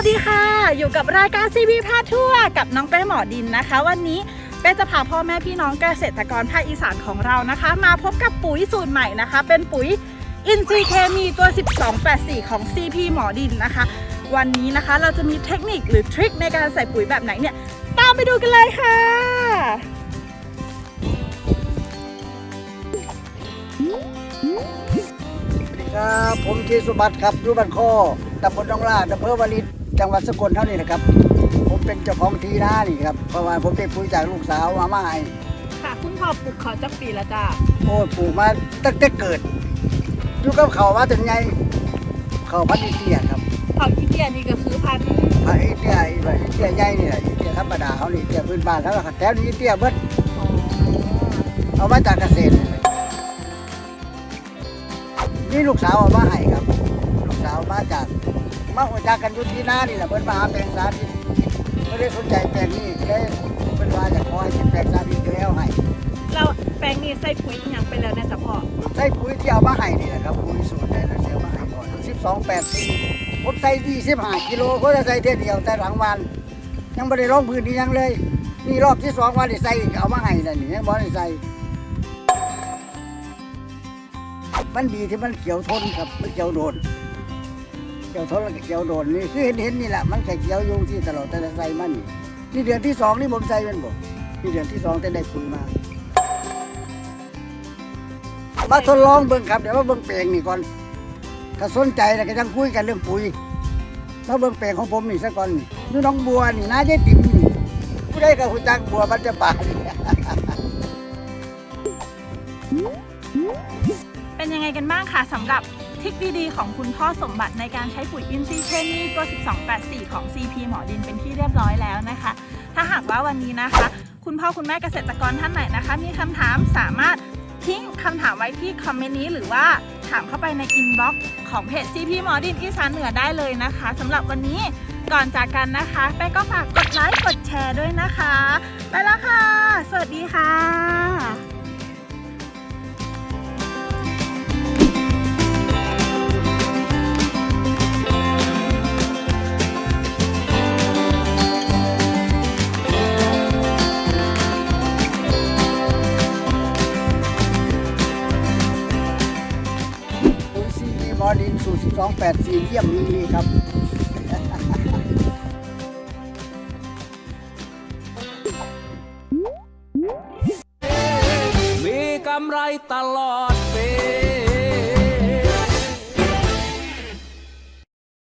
ัสดีค่ะ อยู่กับรายการซีบีพาทัวร์กับน้องเป้หมอดินนะคะ วันนี้เป้จะพาพ่อแม่พี่น้องเกษตรกรภาคอีสานของเรานะคะ มาพบกับปุ๋ยสูตรใหม่นะคะ เป็นปุ๋ยอินทรีย์เคมีตัว 1284 ของ CP หมอดินนะคะ วันนี้นะคะเราจะมีเทคนิคหรือทริคในการใส่ปุ๋ยแบบไหนเนี่ย ตามไปดูกันเลยค่ะสวัสดีครับผมชีสุบัติครับอยู่บ้านข้อตำบลนองลาดอำเภอวาริน จังหวัดสกลเท่านี้นะครับ ผมเป็นเจ้าของทีนานี่ครับเพราะว่าผมได้ปุ๋ยจากลูกสาวมามาให้ค่ะคุณพ่อปลูกเขาจักปีละจ้าโอ้ยปลูกมาตั้งแต่เกิดอยู่กับเขามาถึงไงเขาพันธุ์อินเดียครับเขาอินเดียนี่ก็คือพันธุ์พันธุ์อินเดียไอ้แบบอินเดียใหญ่นี่แหละอินเดียธรรมดาเขานี่อินเดียพื้นบ้านเขาล่ะครับแถวนี้อินเดียเบิดเอามาจากเกษตรเลยนี่ลูกสาวเอามาให้ครับ ลูกสาวมาจาก มาหัวจากกันอยุทีนานี่แหละเพิ่นมาหาแปลงสาธิตไม่ได้สนใจแปลงนี้เลยเพิ่นว่าอยากขอให้เป็นแปลงสาธิตก็แล้วให้เราแปลงนี้ใส่ปุ๋ยอหย่างไปแล้วนะจ๊ะพ่อใช้ปุ๋ยที่เอามาให้นี่แหละครับปุ๋ยสูตรได้แล้วเสียมาให้ก่อนสิบสองแปดสี่ผมใส่ยี่สิบห้ากิโลก็จะใส่เท่ยเดียวแต่หลังวัน ยังไม่ได้ลงพื้นที่ยังเลยนี่รอบที่สองวันได้ใส่อีกเอามาให้แล้วนี่ยังบ่ได้ใส่มันดีที่มันเขียวทนครับมันเขียวโดน เขียวทนแล้วก็เขียวโดนนี่คือเห็นเห็นนี่แหละมันแค่เขียวยู่ที่ตลอดแต่ละใส่มันนี่นี่เดือนที่สองนี่ผมใส่เป็นบ่นี่เดือนที่สองแต่ได้ปุ๋ยมามาทดลองเบิ่งครับเดี๋ยวมาเบิ่งแปลงนี่ก่อน ถ้าสนใจแล้วก็ยังคุยกันเรื่องปุ๋ยมาเบิ่งแปลงของผมนี่ซะก่อนนี่น้องบัวนี่นะยายติ๋มนี่ผู้ใดก็รู้จักบัวมันจะปาเป็นยังไงกันบ้างคะสำหรับ ทริคดีๆ ของคุณพ่อสมบัติในการใช้ปุ๋ยอินทรีย์เคมีตัว 1284 ของ CP หมอดินเป็นที่เรียบร้อยแล้วนะคะ ถ้าหากว่าวันนี้นะคะ คุณพ่อคุณแม่เกษตรกรท่านไหนนะคะ มีคำถามสามารถทิ้งคำถามไว้ที่คอมเมนต์นี้หรือว่าถามเข้าไปในอินบ็อกซ์ของเพจ CP หมอดินอีสานเหนือได้เลยนะคะสำหรับวันนี้ก่อนจากกันนะคะแป้ก็ฝากกดไลค์กดแชร์ด้วยนะคะ ไปแล้วค่ะ สวัสดีค่ะ ปุ๋ยซีดีมอดินสูตร1284เยี่ยมดีครับมีกำไรตลอดปี